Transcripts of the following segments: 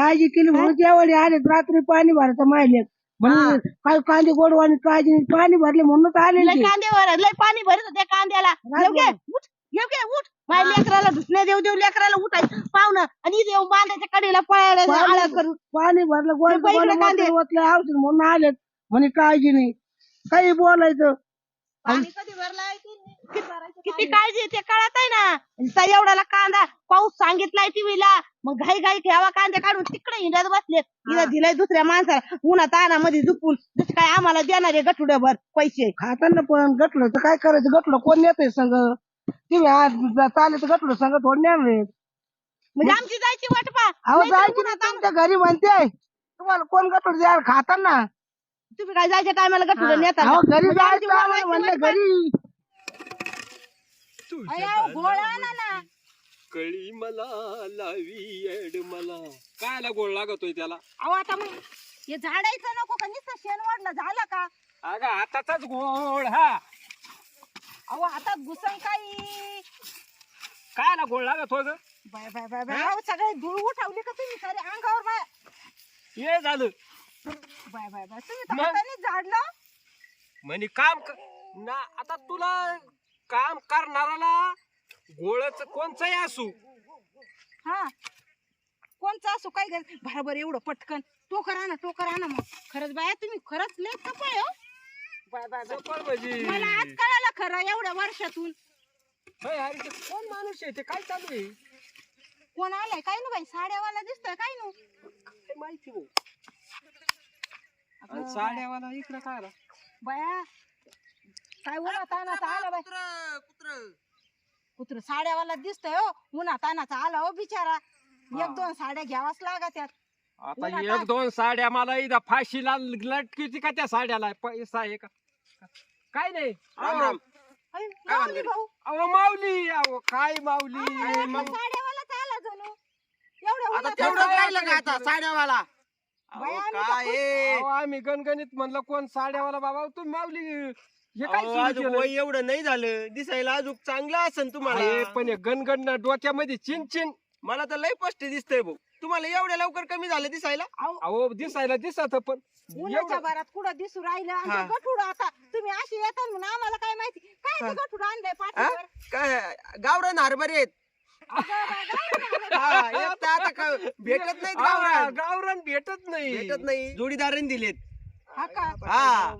काळजी केली म्हणून त्यावेळी आले. रात्री पाणी भरायचं माहिले म्हणून काय कांदे गोडवाणी काळजी नाही. पाणी भरले म्हणूनच आले लय ते. कांद्यावर लय पाणी भरत त्या कांद्याला. उठ उठ. माझ्या लेकराला धुसण्या देऊ देऊ लेकराला उठाय. पाहुणं आणि येऊन बांधायच्या कडेला पळायला आळा पाणी करून. पाणी भरलं गोड कांदे. ओतले औषध म्हणून आले म्हणे काळजी नाही काही बोलायचं. किती काळजी ते कळत आहे ना? नुसता एवढाला कांदा पाऊस सांगितलाय टीव्हीला मग घाई घाई घ्यावा कांदे काढून तिकडे हिंडत बसले इथं दिलाय दुसऱ्या माणसाला उन्हा तानामध्ये झुपून जसं काय आम्हाला देणार आहे गठुड्याभर पैसे? खाताना पण गटलं तर काय करायचं? गटलं कोण येतंय संग? तुम्ही आज चालेल तर गटलं संग थोडं नेणार म्हणजे आमची जायची वाट पा अहो जायची ना तुमच्या घरी म्हणते. तुम्हाला कोण गटलं द्या खाताना तुम्ही काय जायच्या टायमाला गठुडे नेता? घरी म्हणजे जायचं आम्हाला म्हणलं. घरी. अयो, गोळा आणा ना. कळी मला लावी एड मला. कायला गोळ लागतोय त्याला? अहो आता मग हे झाडायचं नको का? नुसतं शेण वाढलं झालं का? अगं आताचाच गोळ हा. अहो आता घुसन काही. कायला गोळ लागतोय ग? Bye bye bye bye. अहो, सगळे धूळ उठवली का तुम्ही? सारे अंगावर बाय. हे झालं. Bye bye bye. तुम्ही मग? झाडलं. म्हणे काम क- ना आता तुला काम करणाराला गोळच कोणचंही असू. हा. कोणचं असो काय गरज? बरोबर एवढं पटकन. तो करा ना तो करा ना मग. खरंच बाया तुम्ही खरंच लय कपाळ हो. Bye bye bye. चपळ म्हणजे? मला आज कळालं खरं एवढ्या वर्षातून. बाई, अरे ते कोण माणूस आहे? ते काय चालू आहे? कोण आलाय? काय ना बाई साड्यावाला दिसतोय काय नु? काय माहिती नाही आणि साड्यावाला इकडं काय आला? बाया काय उन्हा तानाचा आला बाय कुत्र साड्यावाला दिसतोय हो उन्हा तानाचा आला हो बिचारा. एक दोन साड्या घ्यावाच लागत त्यात आता एक? दोन साड्या मला इथं फाशीला लटकीची का त्या साड्याला? पैसा आहे का? काय नाही. राम राम. अय? भाऊ. अहो माऊली अहो काय माऊली? अरे, मग साड्यावालाच आला जणू. एवढ्या आता उन्हात तेवढंच आला. राहिलं का आता साड्यावाला? बाई, अहो, आम्ही तर काय? खुश-? अहो, आम्ही गणगणित म्हणलं कोण साड्यावाला बाबा? तुम्ही माऊली हे काय अहो, सुरू अजून केलं? वय एवढं नाही झालं. दिसायला अजून चांगलं असन अरे, तुम्हाला पण हे गणगण डोक्यामध्ये चिन चिन मला तर लय स्पष्ट दिसतंय भाऊ तुम्हाला एवढ्या लवकर कमी झालं दिसायला? अहो, अहो दिसायला दिसत पण. उन्हाच्या एवढं भरात कुठं दिसू राहिलं? आणि हा. ते गठुडं आता तुम्ही अशी येतात म्हणून आम्हाला काय माहिती? काय ते गठुडं आणलंय हा? पाठीवर? काय गावरान हरभरे आहेत. हा, एक तर आता का- भेटत नाहीत हा, गावरान. गावरान भेटत नाही. भेटत नाही. जोडीदारांनी दिलेत. हा का? हा.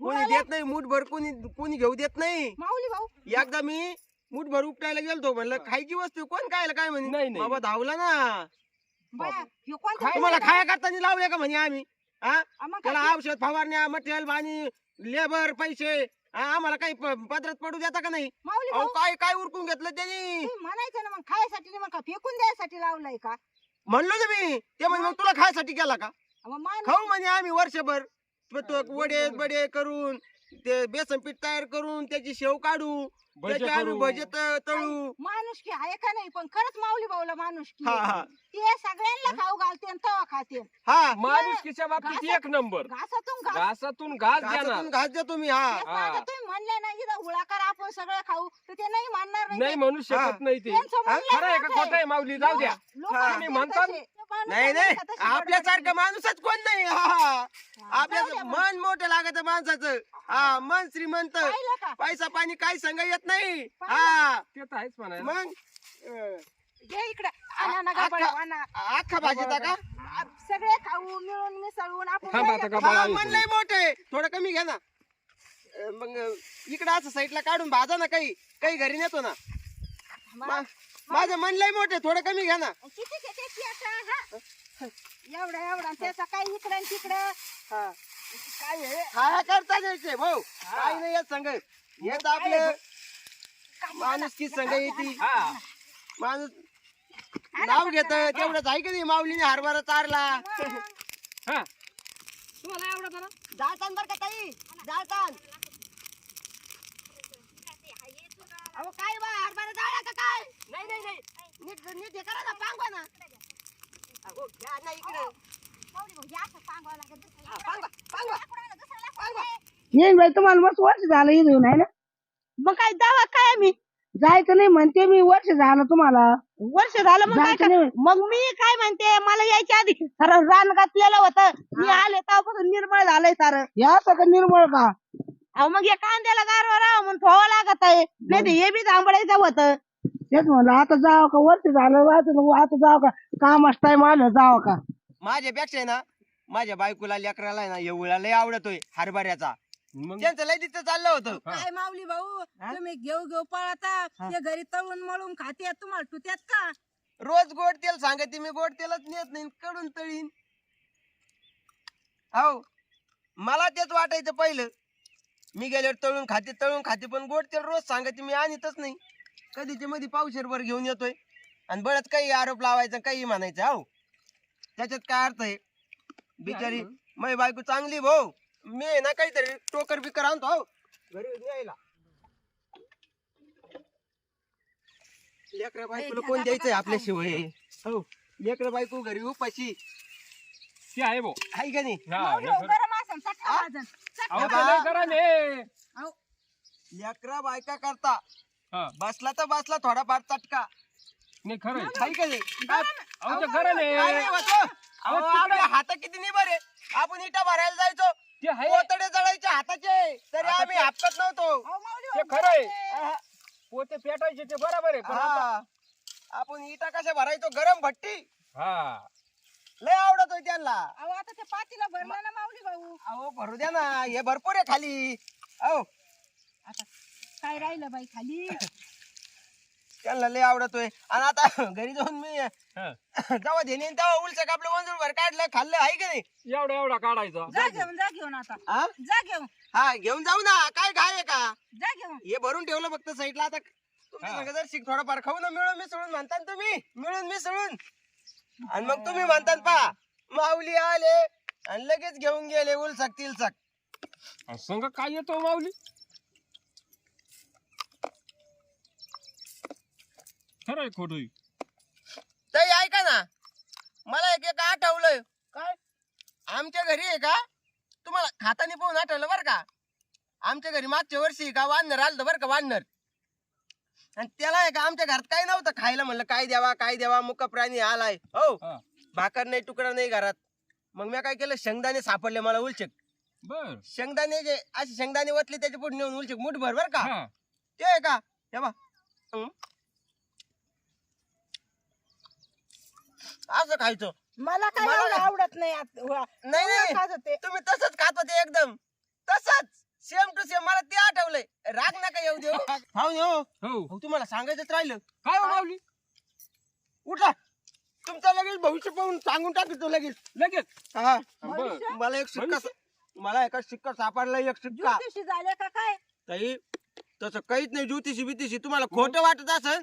कोणी देत नाही मूठभर कोणी कोणी घेऊ देत नाही. माऊली भाऊ. एकदा मी मूठभर उपटायला गेलतो म्हणलं खायची वस्तू कोण खायला काय नाही, म्हणे? नाही. बाबा धावला ना. बाया, ह्यो कोणता तुम्हाला? खाया करताना लावले का म्हणे आम्ही? हा? आ, मग त्याला? औषध फवारण्या मटेरियल पाणी लेबर पैसे हा, आम्हाला काही प- पदरात पडू देता का नाही? माऊली अहो भाऊ. काय काय उरकून घेतलं त्यांनी? तुम्ही म्हणायचं ना मग खायसाठी नाही मग का? फेकून द्यायसाठी लावलंय का? म्हणलो ना मी ते म्हणे मग? तुला खायसाठी केला का? मग खाऊ म्हणे आम्ही वर्षभर. वडे बडे करून ते बेसन पीठ तयार करून त्याची शेव काढू भजे त्याचे आम्ही करू. भजे त- तळू. माणूस की आहे का नाही? पण खरंच माऊली भाऊला माणूस की हा हा. ते सगळ्यांना खाऊ घालते आणि तवा खाते. हा. माणुसकीच्या बाबतीत एक नंबर. घासातून घास घासातून घास घासातून देणार घास देतो मी हा. तेच ना, आता तुम्ही म्हणले ना इथं हुळा करा आपण सगळं खाऊ. तर ते नाही मानणार नाही नाही म्हणू हा. शकत नाही ते. त्यांचं खरं आहे का? खोटं आहे माऊली? जाऊ द्या. लोक हा. तुम्ही म्हणता तसे. नाही नाही. तशी आपल्यासारखं बडबड माणूसच कोण नाही हा, हा. हा, आपल्या जाऊ द्या मग. मन मोठं लागत माणसाचं. हा मन श्रीमंत. पाहिलं का? पैसा पाणी काही संग येत नाही? हा. ते तर आहेच म्हणायला. मग? अं, ये इकडे. आणा ना आ- गबाळ, आखा- आणा. अख्खा भाजीचा का? आ, सगळे खाऊ मिळून मिसळून आपण थांब आता राहिलं. गबाळ का? हा, आहे मन लय मोठे थोडं कमी घ्या ना. अं, मग इकडं असं साईडला काढून भाजा ना काही. काही घरी नेतो ना. मा- माझं मन लय मोठे थोडं कमी घ्या ना. किती किती पियाचा, हा? एवढा एवढा. त्याचा काही इकडं आणि तिकडं. हा. काय आहे? खाया करता द्यायचे भाऊ. काही नाही येत संग. येत आपलं माणूस की संग येते हा. माणूस नाव घेत तेवढंच आहे का नाही माऊलीने हरभरा चारला? हा. तुम्हाला एवढं बरं जाळतान बर का ताई? जाळतान. अहो काय बा हरभरा जाळा का काय? नाही नाही नाही. नीट नीट हे करा ना पांगवा ना. अहो घ्या ना इकडे. पांगवा. पांगवा पांगवा. येईन बाई तुम्हाला मस्त वर्ष झालं इथून आहे ना? मग काय दावा काय आम्ही? जायचं नाही म्हणते मी वर्ष झालं तुम्हाला. वर्ष झालं मग काय जायचं कर- नाही. मग मी काय म्हणते मला यायच्या आधी सारं रान घातलेलं होतं? मी आले तेव्हापासून निर्मळ झालंय सारं. या सगळं निर्मळ का? अहो मग या कांद्याला गारवा राव म्हणून ठेवा लागत आहे. नाही तर हे बी थांबडायचं होतं. तेच म्हणलं आता जावं का? वर्ष झालं वाचून आता जावं का? कामाच टाइम आलं जावं का? माझ्यापेक्षा आहे ना माझ्या बायकोला लेकराला आहे ना एवढा लय आवडतोय हरभऱ्याचा. मग? त्यांचं लय तिथं चाललं होतं. काय माऊली भाऊ तुम्ही घेऊ घेऊ पळता. ते घरी तळून मळून खाते तुम्हाला टुत्यात का? रोज गोड तेल सांगते मी गोड तेलच नेत नाही कडून तळीन. हो मला तेच वाटायचं पहिलं. मी गेल्यावर तळून खाते तळून खाते पण गोड तेल रोज सांगते मी आणतच नाही. कधीचे मध्ये पावशेरभर घेऊन येतोय. आणि बळच काही आरोप लावायचा काही म्हणायचं हो त्याच्यात काय अर्थ आहे? बिचारी मै बायको चांगली भाऊ. मी आहे ना काहीतरी टोकर बिकर आणतो हो. घरी यायला. लेकरा बायकोला कोण द्यायचंय आपल्याशिवाय? हो. लेकरा बायको घरी उपाशी. ते आहे भाऊ. आहे का नाही? हा, हे. गरम असेल अहो, लय. अहो, लेकरा बायका करता. हा, बसला तर बसला थोडाफार चटका. नाही खरं आहे. आहे का नाही? अहो, ते नाही. काय नाही होत हो? अहो, अहो, तिकडे- आपल्या हात किती नाही बरे. आपण इटा भरायला जायचो. ते आहे पोतडे जळायचे हाताचे. तरी आम्ही ते- हापकत नव्हतो. ते खरं आहे. पोते पेटायचे ते बरोबर आहे पण आता- हा. आपण इटा कशा भरायचो? गरम भट्टी? हा. लय आवडत होती त्यांना. अहो आता ते पातीला भरलं ना माऊली भाऊ. अहो भरू द्या ना. हे भरपूर आहे खाली. अहो. आता काय राहिलं बाई खाली? त्यांना लय आवडतोय. आणि आता घरी जाऊन मी हा. जेव्हा धेने तेव्हा उलसक आपलं वंजूर भर काढलं खाल्लं आहे का नाही? एवढा एवढा काढायचा. जा घेऊन जा घेऊन आता. हा? जा घेऊन. हा घेऊन जाऊ ना. काय घाय आहे का? जा घेऊन. हे भरून ठेवलं फक्त साईडला. आता तुम्ही हा. सांगा जर शिक थोडंफार खाऊ ना मिळून मिसळून म्हणता ना तुम्ही. मिळून मिसळून. आणि मग तुम्ही म्हणता पा माऊली आले आणि लगेच घेऊन गेले उलसक तिलसक संघ काय येतो माऊली? खरं आहे खोटं? ताई ऐका ना. मला एक एक आठवलंय. काय? आमच्या घरी आहे का? तुम्हाला खातानी पाहून आठवलं बरं का? आमच्या घरी मागच्या वर्षी का वानर आलं बरं का वानर? आणि त्याला आहे का आमच्या घरात काही नव्हतं खायला म्हणलं काय द्यावा काय द्यावा मुका प्राणी आलाय. हो हा. भाकर नाही तुकडा नाही घरात. मग मी काय केलं शेंगदाणे सापडले मला उलचक. बर. शेंगदाणे जे असे शेंगदाणे वतले त्याच्या पुढे नेऊन उलचक मुठ भर बर का? हा. ते आहे का? हे बा असं खायचं. मला काय मला- एवढं आवडत नाही आत- वा- नाही एवढं नाही. खात होते तुम्ही तसंच खात होते एकदम. तसंच. सेम टू सेम मला ते आठवलंय. राग नका येऊ देऊ. हाव हो. हो तुम्हाला सांगायचंच राहिलं. काय हो माऊली? उठा. तुमचं लगेच भविष्य पाहून सांगून टाकतो लगेच. लगेच? हा. बर मला एक शिक्का मला एका शिक्का सापडला एक शिक्का. ज्योतिषी झाले का काय? ताई तसं काहीच नाही. ज्योतिषी बितिषी तुम्हाला खोटं वाटत असेल.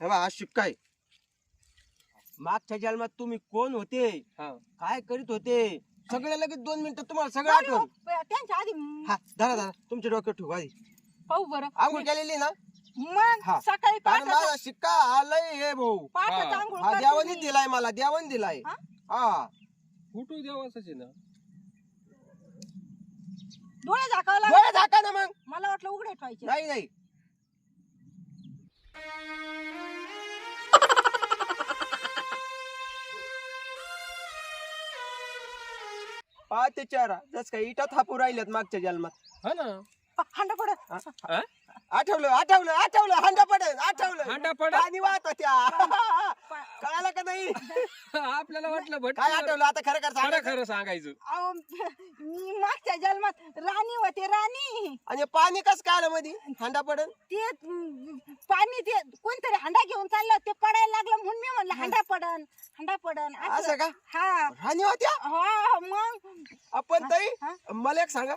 हे बा हा शिक्का आहे. मागच्या जन्मात तुम्ही कोण होते? हा. काय करीत होते? सगळे लगेच दोन मिनिटं तुम्हाला सगळं आठवण. त्यांच्या आधी हा धरा धरा. तुमच्या डोक्यात ठेवू आधी. पाहू बरं. आंघोळ केलेली ना? मग हा. सकाळी कारण माझा शिक्का आलाय हे भाऊ. पहाटे हा. आंघोळ हा करते देवानी मी. दिलाय मला देवानी दिलाय. हा? हा. फोटो देवाचाच आहे ना? डोळे झाकावं लागले. डोळे झाका ना मग. मला वाटलं उघडे ठेवायचे. नाही नाही. पाच चारा जस काय इटा थापू राहिल्यात मागच्या जन्मात. हा ना. हंडा पडत हा? आठवलं आठवलं आठवलं हांडा पडेल आठवलं. हांडा पडेल? पाणी वाहत त्या कळालं का नाही? आपल्याला वाटलं भट काय आठवलं? आता खरं खरं खरं सांगा खरं सांगायचं. अहो मी मागच्या जन्मात राणी होते राणी. आणि पाणी कस काय आलं मध्ये हांडा पडेल? ते अं, पाणी ते कोणतरी हंडा घेऊन चाललं ते पडायला लागलं म्हणून मी म्हणलं हंडा पडन हंडा पडन. असं. का? हा. राणी होत्या? हा मग. आपण ताई हा? मला एक सांगा.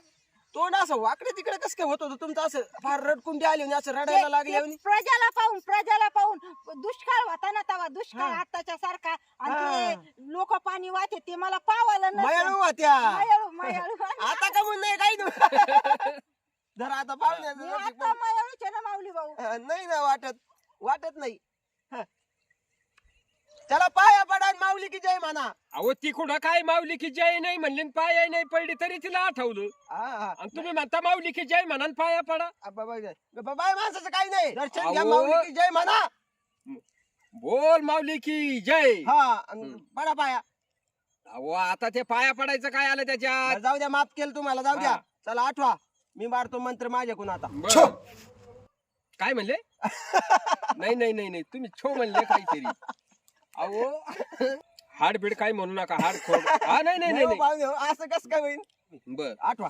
तोंड असं वाकडे तिकडे कसं काय होत होतं? तुमचं असं फार रडकुंडी आली आणि असं रडायला लागले. प्रजाला पाहून प्रजाला पाहून. दुष्काळ होता ना तेव्हा दुष्काळ हा. आताच्या सारखा. आणि लोक पाणी वाहते ते मला पावायला मयाळू नसलं. होत्या. मयाळू मयाळू. आता का म्हणून नाही काही? जर आता मी पाहुण्याचं आता मयाळूचे ना माऊली भाऊ. नाही ना वाटत. वाटत नाही. चला पाया पडा आणि माऊली की जय म्हणा. अहो ती कुठं काय माऊली की जय नाही म्हणली आणि पाया नाही पडली तरी तिला आठवलं. हा, हा. आणि तुम्ही म्हणता माऊली की जय म्हणा पाया पडा. आ, बाबा बाबा माणसाचं काही नाही. दर्शन घ्या अहो. माऊली की जय म्हणा. बोल माऊली की जय. हा आणि. पडा पाया. अहो आता ते पाया पडायचं काय आलं त्याच्यात? बरं, जाऊ द्या माफ केलं तुम्हाला जाऊ द्या. हा. चला आठवा. मी मारतो मंत्र माझ्याकडून आता. बरं. काय म्हणले? नाही नाही नाही नाही. तुम्ही छो म्हणले काहीतरी. अहो. हाडबीड काय म्हणू नका हाड खोड. हा नाही नाही नाही हो, नाही. पाहुणे असं कसं काय होईल. बर. आठवा.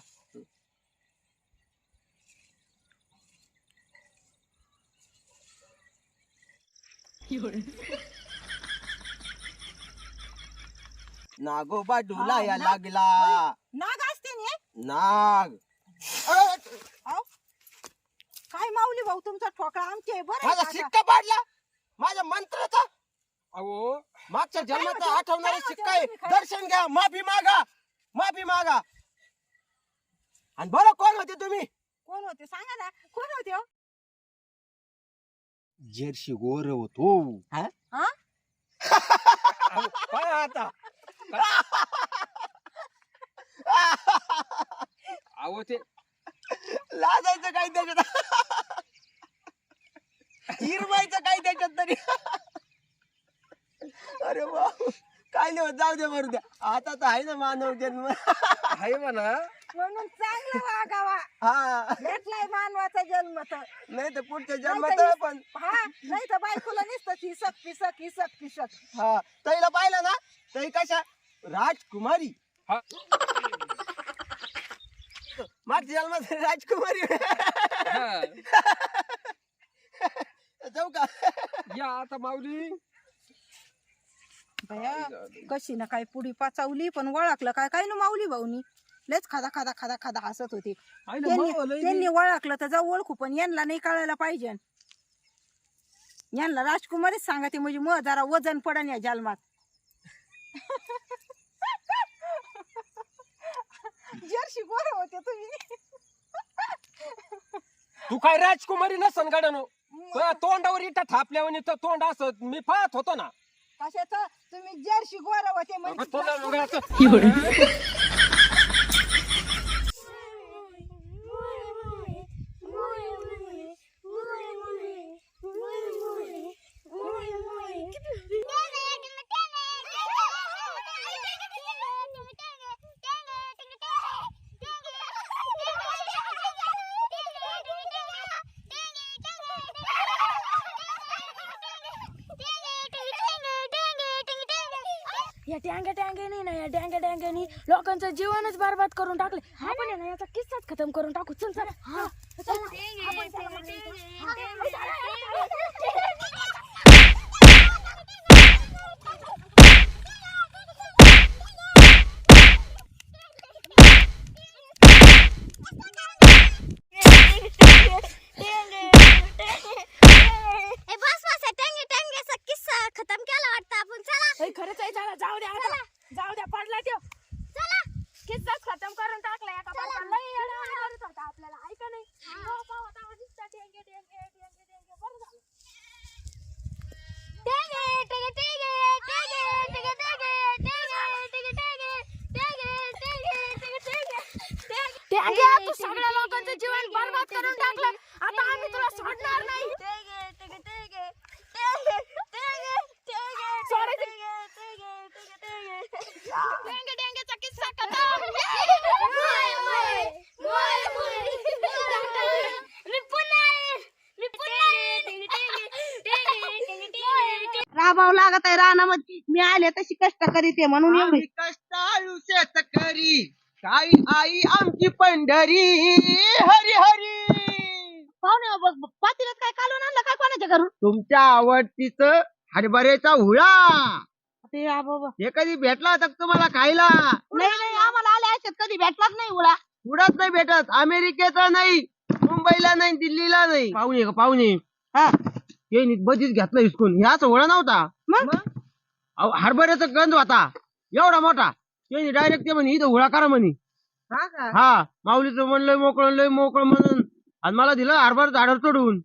नागोबा डुलाया हा, ना- लागला. नाग असते ना नाग. अहो. काय माऊली भाऊ तुमचा ठोकळा आमची आहे बरं आहे माझा का? शिक्का पाडला. माझ्या मंत्राचा अहो. मागच्या जन्माचा होतं? आठवणारा शिक्का? आहे दर्शन घ्या माफी मागा माफी मागा. आणि बरं कोण होते तुम्ही? कोण होते? सांगा ना. कोण होते हो? जर्शी गोर होतो. अहो, काय आता. अहो ते लाजायचं काही त्याच्यात. हिरवायचं काही त्याच्यात तरी. अरे काय नाही होत जाऊ दे मरू द्या. आता तर आहे ना मानव जन्म. आहे म्हणा. म्हणून चांगलं वागावा. हा. भेटलाय मानवाचा जन्म तर. नाही तर पुढच्या जन्मात तर पण. हा नाही तर बायकोला नुसतं हिसक पिसक हिसक पिसक. हा. तैला पाहिलं ना? तै कशा? राजकुमारी. हा. मागच्या जन्मात राजकुमारी. हा. जाऊ का? या आता माऊली. बया कशी ना काय पुडी पाचावली पण ओळखलं काय काय ना माऊली भाऊनी. लयच खादा खादा खादा खादा हसत होती. त्यांनी ओळखलं तर जाऊ ओळखू पण यांना नाही कळायला पाहिजे. यांना राजकुमारीच सांगते म्हणजे मग जरा वजन पडन या जन्मात जर्शी गोर होते तुम्ही. तू काय राजकुमारी नसन गाड्यानो. तोंडावर इटा थापल्यावर तोंड असत मी पाहत होतो ना. कशाच? तुम्ही जर्शी गोर होते म्हणजे तुला या टँग्या टँग्यानी ना या टँग्या टँग्यानी लोकांचं जीवनच बरबाद करून टाकले. आपण आहे ना याचा किस्साच खतम करून टाकू. चल चल. हा. आपण चला, राबाव लागत आहे रानामध्ये. मी आले तशी कष्ट करीते म्हणून एवढी. आम्ही कष्टाळू शेतकरी काही आई आमची पंढरी. हरी हरी. पाहुणे बघ बघ, पातेल्यात काय कालून आणलं काय कोणाच्या घरून? तुमच्या आवडतीच हरभऱ्याचा हुळा. ते आ बाबा. हे कधी भेटला का तुम्हाला खायला? नाही नाही आम्हाला आले अशात कधी भेटलाच नाही उडा हुळाच नाही भेटत. अमेरिकेचा नाही मुंबईला नाही दिल्लीला नाही. पाहुणे का पाहुणे. हा. हे बधीच घेतलं हिसकून. हे असं हुळा नव्हता. मग? अहो, हरभऱ्याचा गंध होता. एवढा मोठा. ते डायरेक्ट ते म्हणे इथं हुळा करा म्हणे. हा का? हा माऊलीचं म्हणलंय मोकळं लय मोकळं म्हणून. आणि मला दिलं हरभर झाडावर चढवून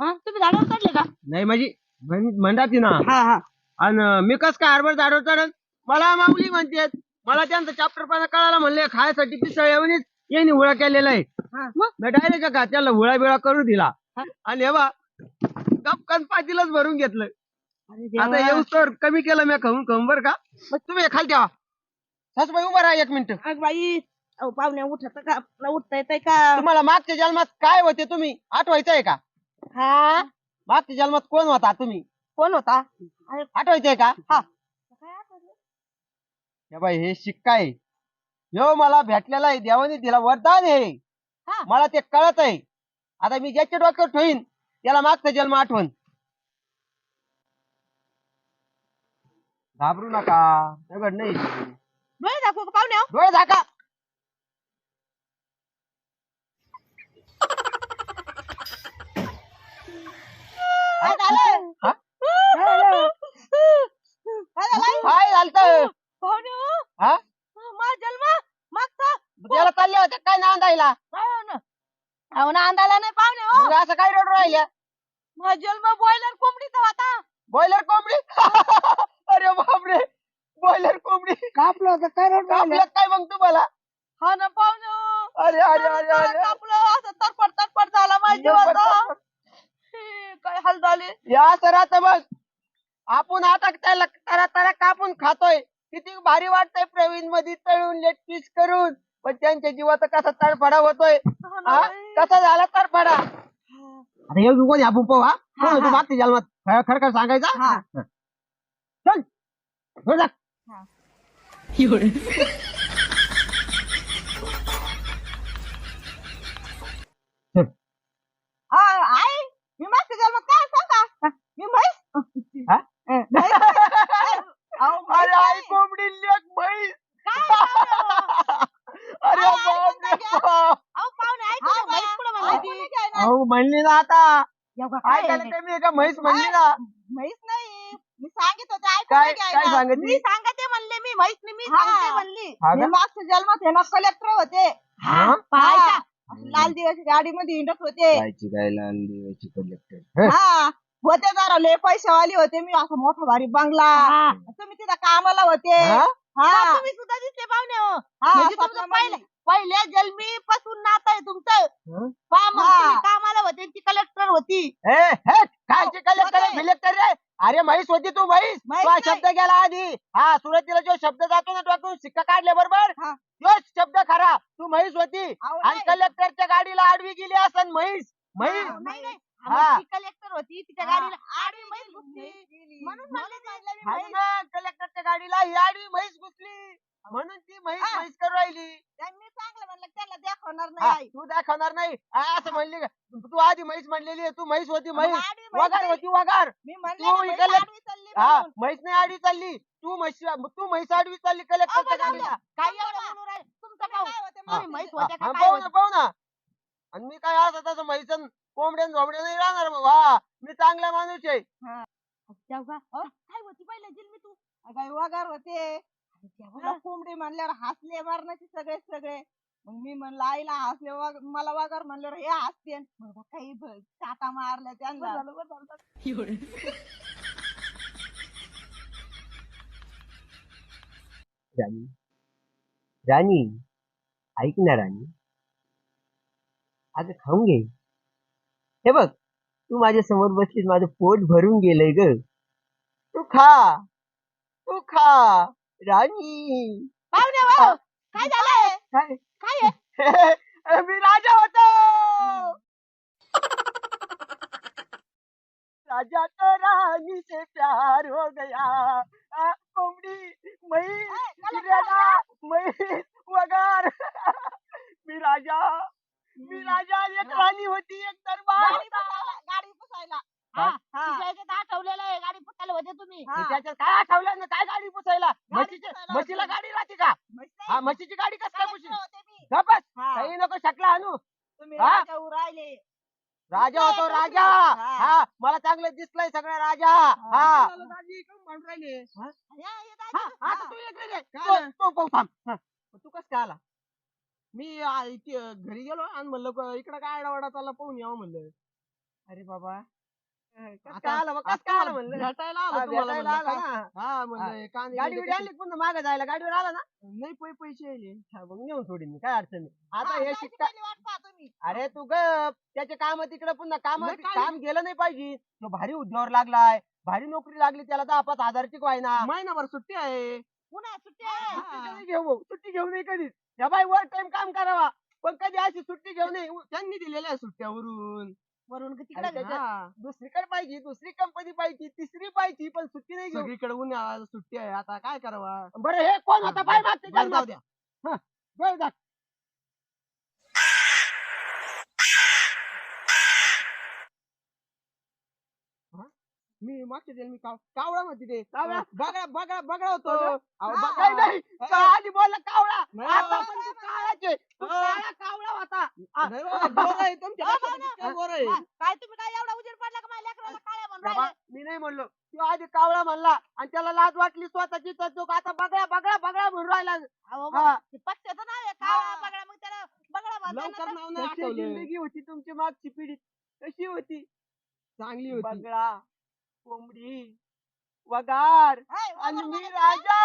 हा? तुम्ही झाडावर चढले का? नाही माझी म्हण- म्हणतात ना. हा हा. आणि मी कस काय हरभर झाडवर चढन? मला माऊली म्हणतात. मला त्यांचा चॅप्टर पाना कळाला म्हणले खायसाठी पिसळ येऊनच यांनी हुळा केलेला आहे. मी डायरेक्ट का त्याला हुळा बिळा करू दिला आणि हे बा गपकन पातीलच भरून घेतलं. आता येऊ तर कमी केलं मी खाऊन खाऊन बरं का? मग तुम्ही हे खाली ठेवा. सासूबाई उभा राहा एक मिनिट. अग बाई अहो पाहुण्या उठत का? आपलं उठता येतंय का? तुम्हाला मागच्या जन्मात काय होते तुम्ही? आठवायचंय का? हा? मागच्या जन्मात कोण होता तुम्ही? कोण होता? आठवायचंय का? हा. हे बाई हे शिक्का आहे. ह्यो मला भेटलेला आहे देवाने दिला वरदान आहे. मला ते कळत आहे आता मी ज्याच्या डोक्यावर ठेवीन त्याला मागचा जन्म आठवण. घाबरू नका. दगड नाही. डोळे दाखवू पाहुण्या डोळे झाका. काय झालं? हा? काय झालं? काय झालं? पाहुण्या हा? माझा जन्म मागचा? त्याला चालले होते काय नांदायला? हो? ना अहो ना अंदाला नाही पाहुणे हो? मग असं काय रडू राहिल्या? माझा जन्म बॉयलर कोंबडीचा होता. बॉयलर कोंबडी? अरे बापरे. बॉयलर कोंबडी. कापलं होतं काय राहिलं? कापलं काय मग तुम्हाला? हा ना पाहुणे. अरे अरे अरे अरे. कापलं असं तरपड तरपड झाला माझ्या जीवाचा हे, काय हाल झाले? या असं राहतं मग आपण आता त्याला तरा तरा कापून खातोय. किती भारी वाटतंय प्रवीणमध्ये तळून लेट पीस करून. पण त्यांच्या जीवाचा कसा तडफडा होतोय? हा? कसा झाला तडफडा? आता हे पाहू हा कोण होतो मागच्या जन्मात खरं खरं खरं सांगायचा हा. चल हो जा. हा आहे मी मागच्या जन्मात काय सांगा मी म्हैस हा? अहो, म्हैस अरे आई. कोंबडी म्हैस काय? अरे आई, आई, बाप रे घ्या? बाप. अहो, पाहुणे म्हैस अहो, म्हणली? ना आता. एवढं काय. कमी आहे का? म्हैस म्हणली ना. म्हैस नाही. मी सांगित होते ऐकून काय- नाही काय घ्यायला. मी सांगते म्हणले मी म्हैस नाही मी हा. सांगते म्हणली. हा मी? मागच्या जन्मात हे ना कलेक्टर होते. हा? पाहायचा. लाल दिवस गाडीमध्ये हिंडत होते. जायची काय लहान देवाची कलेक्टर हा. होते जरा लय पैशावाली होते मी. असं मोठा भारी बंगला. तुम्ही तिथं कामाला होते. हा? तुम्ही सुद्धा दिसले पाहुणे हो. म्हणजे तुमचं पहिले पहिल्या जन्मी पासून नातं आहे तुमचं हा. तुम्ही कामाला होते ती कलेक्टर होती कायची कलेक्टर होते. फिलेक्टर रे अरे म्हैस होती तू म्हैस म्हैस तो हा नाही. शब्द गेला आधी हा सुरुवातीला जो शब्द जातो ना डोक्यातून सिक्का काढल्या बरोबर हा. तोच शब्द खरा तू म्हैस होती अहो, आणि नाही. कलेक्टरच्या गाडीला आडवी गेली असन म्हैस म्हैस हा, नाही नाही हा. मग ती कलेक्टर होती तिच्या हा. गाडीला आडवी म्हैस घुसली म्हणून म्हणले ती. हाणू ना कलेक्टरच्या गाडीला ही आडवी म्हैस घुसली म्हणून ती म्हैस हा. म्हैस करू राहिली. त्यांनी चांगलं म्हणलं त्यांना दाखवणार हा, नाही. आई. तू दाखवणार नाही. हा, असं म्हणली का? तू आधी म्हैस म्हणलेली आहे, तू म्हैस होती म्हैस. आडवी म्हैस वगार. होती. वगार. मी म्हणले तू ना, म्हैस इकडे- आडवी चालली हा म्हणून. म्हैस नाही आडवी चालली. तू म्हैस तू म्हैस आडवी चालली अहो, कलेक्टरच्या बघा गाडीला ना, काय एवढं बोलू राहिले? तुमचं पाहू. काय होते? तुम्ही म्हैस होत्या हा, का काय पाहू ना होत्या? पाहू ना. आणि मी काय असं तसं म्हैसन कोंबड्यान झोबड्या नाही राहणार हा मी चांगला माणूस आहे. जाऊ का? अ, काय होती? पहिल्या जन्मी तू. अगं वगार होते. तुला कोंबडी म्हणल्यावर हसले मारण्याचे सगळे सगळे. मग मी म्हणलं आईला हसले वग- मला वगार म्हणल्यावर हे हसते. मग काही ब- चाटा मारल्या त्यांना. राणी. राणी ऐक ना राणी. अगं खाऊन घे. हे बघ तू माझ्यासमोर बसलीस माझं पोट भरून गेलंय ग. तू खा. तू खा. राणी. पाहुणे भाऊ काय झालंय काय? काय? आहे? मी राजा होतो. राजा तो रानी से प्यार हो गया. आ, कोंबडी म्हैस हिरडा, म्हैस वगार. मी राजा. मी राजा एक राणी होती एक दरबार गाडी पुसायला गाडी पुसायला. हा? हा तिच्या ह्याच्यात आठवलेलं आहे गाडी पुसायला होते तुम्ही. त्याच्यात काय आठवलं ना काय गाडी पुसायला? म्हशीला. गाडी राहते का हा म्हशीची गाडी कसं काय कलेक्टर पुशील होते मी गप्पच हा. काही नको शकला आणू तुम्ही हा? राजा नाही, होतो राजा हा. हा मला चांगलं दिसलंय सगळं राजा हा? या, या दाजी. आता. तू इकडे ये. काय तो- ना? तो पाहू थांब. हा. तू कस काय आला मी आ, इथे घरी गेलो आणि म्हणलं क- इकडं काय आडावाडा चालला पाहून यावं म्हणलं अरे बाबा कसं काय आलं मग? कसं काय आलं म्हणलं? भेटायला हा, आलो तुम्हाला भेटायला म्हणलं. आला. ना हा म्हणलं हे कांदे गाडी बिंदे बिडी आणली पुन्हा मागे जायला? गाडीवर आला ना? कसे- नाही पै पैसे हा, मग नेऊन सोडीन मी काय अडचण नाही. आता हा, शिक्का वाट अरे तू गप. त्याचे काम तिकडे पुन्हा काम नाही, काय काम गेलं नाही पाहिजे. तो भारी उद्योगावर लागलाय. भारी नोकरी लागली त्याला दहा पाच हजारची व्हायना महिनाभर सुट्टी आहे. पुन्हा सुट्टी आहे. सुट्टी कधी घेऊ भाऊ? सुट्टी घेऊ नये कधीच. या बाई वर टाइम काम करावा. पण कधी अशी सुट्टी घेऊ नये? त्यांनी दिलेल्या आहे सुट्ट्यावरून. वरून अरे तिकडे हा. दुसरीकडे पाहिजे दुसरी कंपनी पाहिजे तिसरी पाहिजे पण सुट्टी नाही घेऊ. सगळीकडे उन्हाळा सुट्टी आहे आता काय करावा? बरं हे कोण होता? बाय मागते बरं, जाऊ द्या. जाऊ द्या. मी मागच्या दिवशी मी काव- कावळा म्हणते ते. कावळा? बगळा बगळा बगळा होतो. बगळा? अहो, हा, बगळा नाही नाही. तो आधी बोलला कावळा. नाही आता बाबा. पण तू काळाचे तू हा. काळा कावळा होता. नाही बाबा, बोर आहे तुमच्या अहो, लक्षात बाबा. किती बोर आहे? हा, काय तुम्ही काय एवढा उजेड पडला का माझ्या लेकराला? काळ्या म्हणून बाबा राहिले? मी नाही म्हणलो. तो आधी कावळा म्हणला आणि त्याला लाज वाटली स्वतःची तर तो आता बगळा बगळा बगळा म्हणून राहिला. अहो, हा. मग ते पक्षाचं नाव आहे. काळा बगळा. मग त्याला लवकर येणार नाव नाही कशी आठवलं. जिंदगी होती तुमची मागची पिढी? कशी होती? चांगली होती. बगळा. कोंबडी वगार आणि मी. राजा